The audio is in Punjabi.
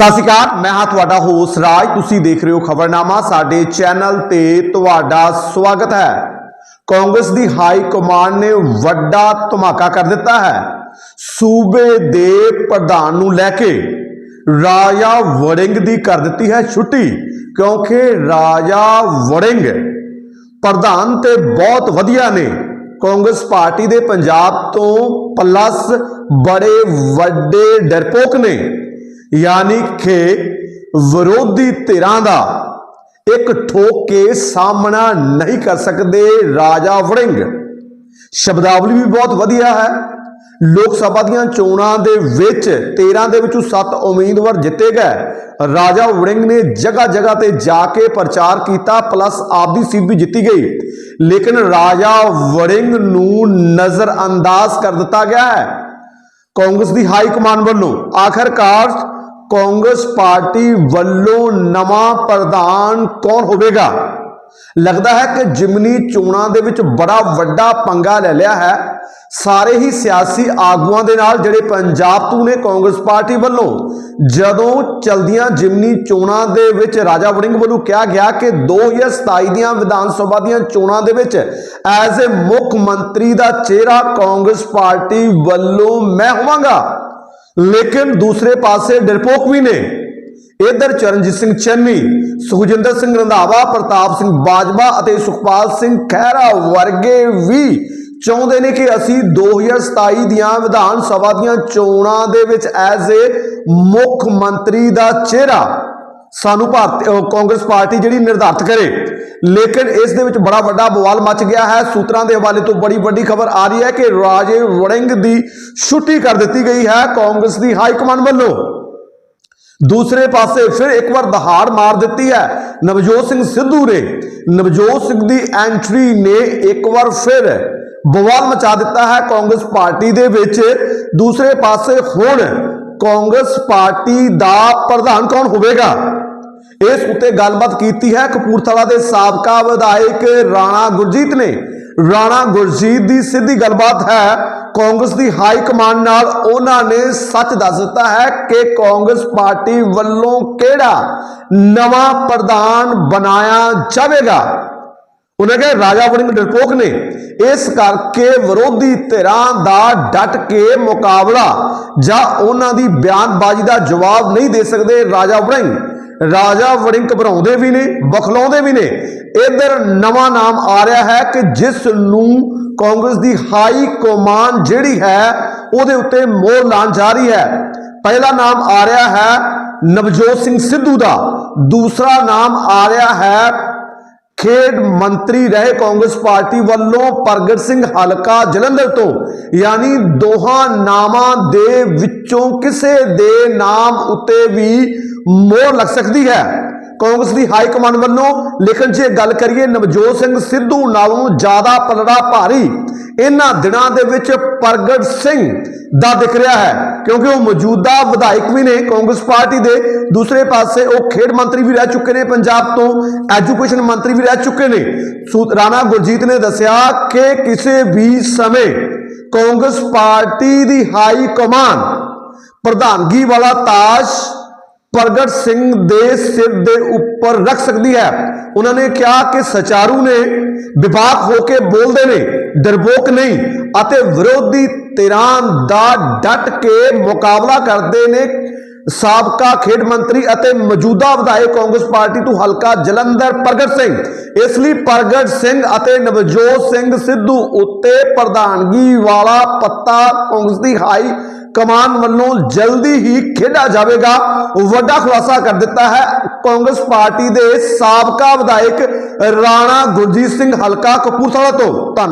ਸਤਿ ਸ਼੍ਰੀ ਅਕਾਲ, ਮੈਂ ਹਾਂ ਤੁਹਾਡਾ ਹੋਸਟ ਰਾਜ। ਤੁਸੀਂ ਦੇਖ ਰਹੇ ਹੋ ਖਬਰਨਾਮਾ, ਸਾਡੇ ਚੈਨਲ ਤੇ ਤੁਹਾਡਾ ਸਵਾਗਤ ਹੈ। ਕਾਂਗਰਸ ਦੀ ਹਾਈ ਕਮਾਂਡ ਨੇ ਵੱਡਾ ਧਮਾਕਾ ਕਰ ਦਿੱਤਾ ਹੈ। ਸੂਬੇ ਦੇ ਪ੍ਰਧਾਨ ਨੂੰ ਲੈ ਕੇ ਰਾਜਾ ਵੜਿੰਗ ਦੀ ਕਰ ਦਿੱਤੀ ਹੈ ਛੁੱਟੀ, ਕਿਉਂਕਿ ਰਾਜਾ ਵੜਿੰਗ ਪ੍ਰਧਾਨ ਤੇ ਬਹੁਤ ਵਧੀਆ ਨੇ। ਕਾਂਗਰਸ ਪਾਰਟੀ ਦੇ ਪੰਜਾਬ ਤੋਂ ਪਲੱਸ ਬੜੇ ਵੱਡੇ ਡਰਪੋਕ ਨੇ। ਯਾਨੀ ਕਿ ਵਿਰੋਧੀ ਧਿਰਾਂ ਦਾ ਇੱਕ ਠੋਕ ਕੇ ਸਾਹਮਣਾ ਨਹੀਂ ਕਰ ਸਕਦੇ ਰਾਜਾ ਵੜਿੰਗ। ਸ਼ਬਦਾਵਲੀ ਵੀ ਬਹੁਤ ਵਧੀਆ ਹੈ। ਲੋਕ ਸਭਾ ਦੀਆਂ ਚੋਣਾਂ ਦੇ ਵਿੱਚ 13 ਦੇ ਵਿੱਚੋਂ 7 ਉਮੀਦਵਾਰ ਜਿੱਤੇ ਗਏ। ਰਾਜਾ ਵੜਿੰਗ ਨੇ ਜਗ੍ਹਾ ਜਗ੍ਹਾ ਤੇ ਜਾ ਕੇ ਪ੍ਰਚਾਰ ਕੀਤਾ, ਪਲੱਸ ਆਪਦੀ ਸੀਟ ਵੀ ਜਿੱਤੀ ਗਈ। ਲੇਕਿਨ ਰਾਜਾ ਵੜਿੰਗ ਨੂੰ ਨਜ਼ਰ ਅੰਦਾਜ਼ ਕਰ ਦਿੱਤਾ ਗਿਆ ਹੈ। ਕਾਂਗਰਸ ਦੀ ਹਾਈ ਕਮਾਂਡ ਵੱਲੋਂ ਆਖਰਕਾਰ ਕਾਂਗਰਸ ਪਾਰਟੀ ਵੱਲੋਂ ਨਵਾਂ ਪ੍ਰਧਾਨ ਕੌਣ ਹੋਵੇਗਾ? ਲੱਗਦਾ ਹੈ ਕਿ ਜਿਮਨੀ ਚੋਣਾਂ ਦੇ ਵਿੱਚ ਬੜਾ ਵੱਡਾ ਪੰਗਾ ਲੈ ਲਿਆ ਹੈ। ਸਾਰੇ ਹੀ ਸਿਆਸੀ ਆਗੂਆਂ ਦੇ ਨਾਲ ਜਿਹੜੇ ਪੰਜਾਬ ਤੋਂ ਨੇ ਕਾਂਗਰਸ ਪਾਰਟੀ ਵੱਲੋਂ, ਜਦੋਂ ਚਲਦੀਆਂ ਜਿਮਨੀ ਚੋਣਾਂ ਦੇ ਵਿੱਚ ਰਾਜਾ ਵੜਿੰਗ ਵੱਲੋਂ ਕਿਹਾ ਗਿਆ ਕਿ 2027 ਦੀਆਂ ਵਿਧਾਨ ਸਭਾ ਦੀਆਂ ਚੋਣਾਂ ਦੇ ਵਿੱਚ ਐਜ਼ ਅ ਮੁੱਖ ਮੰਤਰੀ ਦਾ ਚਿਹਰਾ ਕਾਂਗਰਸ ਪਾਰਟੀ ਵੱਲੋਂ ਮੈਂ ਹੋਵਾਂਗਾ। ਲੇਕਿਨ ਦੂਸਰੇ ਪਾਸੇ ਡਰਪੋਕ ਵੀ ਨੇ। ਇਧਰ ਚਰਨਜੀਤ ਸਿੰਘ ਚੰਨੀ, ਸੁਖਜਿੰਦਰ ਸਿੰਘ ਰੰਧਾਵਾ, ਪ੍ਰਤਾਪ ਸਿੰਘ ਬਾਜਵਾ ਅਤੇ ਸੁਖਪਾਲ ਸਿੰਘ ਖਹਿਰਾ ਵਰਗੇ ਵੀ ਚਾਹੁੰਦੇ ਨੇ ਕਿ ਅਸੀਂ 2027 ਦੀਆਂ ਵਿਧਾਨ ਸਭਾ ਦੀਆਂ ਚੋਣਾਂ ਦੇ ਵਿੱਚ ਐਜ਼ ਏ ਮੁੱਖ ਮੰਤਰੀ ਦਾ ਚਿਹਰਾ ਸਾਨੂੰ ਭਾਰਤ ਕਾਂਗਰਸ ਪਾਰਟੀ ਜਿਹੜੀ ਨਿਰਧਾਰਤ ਕਰੇ। ਲੇਕਿਨ ਇਸ ਦੇ ਵਿੱਚ ਬੜਾ ਵੱਡਾ ਬਵਾਲ ਮਚ ਗਿਆ ਹੈ। ਸੂਤਰਾਂ ਦੇ ਹਵਾਲੇ ਤੋਂ ਬੜੀ ਵੱਡੀ ਖਬਰ ਆ ਰਹੀ ਹੈ ਕਿ ਰਾਜੇ ਵੜਿੰਗ ਦੀ ਛੁੱਟੀ ਕਰ ਦਿੱਤੀ ਗਈ ਹੈ ਕਾਂਗਰਸ ਦੀ ਹਾਈ ਕਮਾਂਡ ਵੱਲੋਂ। ਦੂਸਰੇ ਪਾਸੇ ਫਿਰ ਇੱਕ ਵਾਰ ਦਹਾੜ ਮਾਰ ਦਿੱਤੀ ਹੈ। ਨਵਜੋਤ ਸਿੰਘ ਸਿੱਧੂ ਨੇ, ਨਵਜੋਤ ਸਿੰਘ ਦੀ ਐਂਟਰੀ ਨੇ ਇੱਕ ਵਾਰ ਫਿਰ ਬਵਾਲ ਮਚਾ ਦਿੱਤਾ ਹੈ ਕਾਂਗਰਸ ਪਾਰਟੀ ਦੇ ਵਿੱਚ। ਦੂਸਰੇ ਪਾਸੇ ਹੁਣ ਕਾਂਗਰਸ ਪਾਰਟੀ ਦਾ ਪ੍ਰਧਾਨ ਕੌਣ ਹੋਵੇਗਾ? ਇਸ ਉੱਤੇ ਗੱਲਬਾਤ ਕੀਤੀ ਹੈ। ਕਪੂਰਥਲਾ ਦੇ ਸਾਬਕਾ ਵਿਧਾਇਕ ਰਾਣਾ ਗੁਰਜੀਤ ਨੇ। ਰਾਣਾ ਗੁਰਜੀਤ ਦੀ ਸਿੱਧੀ ਗੱਲਬਾਤ ਹੈ, ਕਾਂਗਰਸ ਦੀ ਹਾਈ ਕਮਾਂਡ ਨਾਲ ਉਹਨਾਂ ਨੇ ਸੱਚ ਦੱਸ ਦਿੱਤਾ ਹੈ ਕਿ ਕਾਂਗਰਸ ਪਾਰਟੀ ਵੱਲੋਂ ਕਿਹੜਾ ਨਵਾਂ ਪ੍ਰਧਾਨ ਬਣਾਇਆ ਜਾਵੇਗਾ। ਉਹਨਾਂ ਕਹੇ, ਰਾਜਾ ਵੜਿੰਗ ਡਰਪੋਕ ਨੇ ਇਸ ਕਰਕੇ ਵਿਰੋਧੀ ਧਿਰਾਂ ਦਾ ਡਟ ਕੇ ਮੁਕਾਬਲਾ ਜਾਂ ਉਹਨਾਂ ਦੀ ਬਿਆਨਬਾਜ਼ੀ ਦਾ ਜਵਾਬ ਨਹੀਂ ਦੇ ਸਕਦੇ ਰਾਜਾ ਵੜਿੰਗ। ਰਾਜਾ ਵੜਿੰਗ ਘਬਰਾਉਂਦੇ ਵੀ ਨੇ, ਬਖਲਾਉਂਦੇ ਵੀ ਨੇ। ਇਧਰ ਨਵਾਂ ਨਾਮ ਆ ਰਿਹਾ ਹੈ ਕਿ ਜਿਸ ਨੂੰ ਕਾਂਗਰਸ ਦੀ ਹਾਈ ਕਮਾਨ ਜਿਹੜੀ ਹੈ, ਉਹਦੇ ਉੱਤੇ ਮੋਹਰ ਲਾਉਣ ਜਾ ਰਹੀ ਹੈ। ਪਹਿਲਾ ਨਾਮ ਆ ਰਿਹਾ ਹੈ ਨਵਜੋਤ ਸਿੰਘ ਸਿੱਧੂ ਦਾ। ਦੂਸਰਾ ਨਾਮ ਆ ਰਿਹਾ ਹੈ ਖੇਡ ਮੰਤਰੀ ਰਹੇ ਕਾਂਗਰਸ ਪਾਰਟੀ ਵੱਲੋਂ ਪ੍ਰਗਟ ਸਿੰਘ ਹਲਕਾ ਜਲੰਧਰ ਤੋਂ, ਯਾਨੀ ਦੋਹਾਂ ਨਾਮਾਂ ਦੇ ਵਿੱਚੋਂ ਕਿਸੇ ਦੇ ਨਾਮ ਉੱਤੇ ਵੀ ਮੋਹਰ ਲੱਗ ਸਕਦੀ ਹੈ। ਕਾਂਗਰਸ ਦੀ ਹਾਈ ਕਮਾਂਡ ਵੱਲੋਂ ਲੇਕਿਨ ਜੇ ਗੱਲ ਕਰੀਏ, ਨਵਜੋਤ ਸਿੰਘ ਸਿੱਧੂ ਨਾਲੋਂ ਜ਼ਿਆਦਾ ਪਲੜਾ ਭਾਰੀ। ਇਹਨਾਂ ਦਿਨਾਂ ਦੇ ਵਿੱਚ ਪ੍ਰਗਟ ਸਿੰਘ ਦਾ ਦਿਖ ਰਿਹਾ ਹੈ, ਕਿਉਂਕਿ ਉਹ ਮੌਜੂਦਾ ਵਿਧਾਇਕ ਵੀ ਨੇ ਕਾਂਗਰਸ ਪਾਰਟੀ ਦੇ। ਦੂਸਰੇ ਪਾਸੇ ਉਹ ਖੇਡ ਮੰਤਰੀ ਵੀ ਰਹਿ ਚੁੱਕੇ ਨੇ, ਪੰਜਾਬ ਤੋਂ ਐਜੂਕੇਸ਼ਨ ਮੰਤਰੀ ਵੀ ਰਹਿ ਚੁੱਕੇ ਨੇ। ਸੂ- ਰਾਣਾ ਗੁਰਜੀਤ ਨੇ ਦੱਸਿਆ ਕਿ ਕਿਸੇ ਵੀ ਸਮੇਂ ਕਾਂਗਰਸ ਪਾਰਟੀ ਦੀ ਹਾਈ ਕਮਾਨ ਪ੍ਰਧਾਨਗੀ ਵਾਲਾ ਤਾਸ਼ ਪ੍ਰਗਟ ਸਿੰਘ ਦੇ ਸਿਰ ਦੇ ਉੱਪਰ ਰੱਖ ਸਕਦੀ ਹੈ। ਉਹਨਾਂ ਨੇ ਕਿਹਾ ਕਿ ਸਚਾਰੂ ਨੇ ਵਿਭਾਗ ਹੋ ਕੇ ਬੋਲਦੇ ਨੇ ਡਰਬੋਕ ਨਹੀਂ ਅਤੇ ਵਿਰੋਧੀ ਧਿਰਾਂ ਦਾ ਡਟ ਕੇ ਮੁਕਾਬਲਾ ਕਰਦੇ ਨੇ। ਸਾਬਕਾ ਖੇਡ ਮੰਤਰੀ ਅਤੇ ਮੌਜੂਦਾ ਵਿਧਾਇਕ ਕਾਂਗਰਸ ਪਾਰਟੀ ਤੋਂ ਹਲਕਾ ਜਲੰਧਰ ਪ੍ਰਗਟ ਸਿੰਘ। ਇਸ ਲਈ ਪ੍ਰਗਟ ਸਿੰਘ ਅਤੇ ਨਵਜੋਤ ਸਿੰਘ ਸਿੱਧੂ ਉੱਤੇ ਪ੍ਰਧਾਨਗੀ ਵਾਲਾ ਪੱਤਾ ਕਾਂਗਰਸ ਦੀ ਹਾਈ ਕਮਾਨ ਵੱਲੋਂ ਜਲਦੀ ਹੀ ਖੇਡਿਆ ਜਾਵੇਗਾ। ਵੱਡਾ ਖੁਲਾਸਾ ਕਰ ਦਿੱਤਾ ਹੈ। ਕਾਂਗਰਸ ਪਾਰਟੀ ਦੇ ਸਾਬਕਾ ਵਿਧਾਇਕ ਰਾਣਾ ਗੁਰਜੀਤ ਸਿੰਘ ਹਲਕਾ ਕਪੂਰਥਲਾ ਤੋਂ। ਧੰਨਵਾਦ।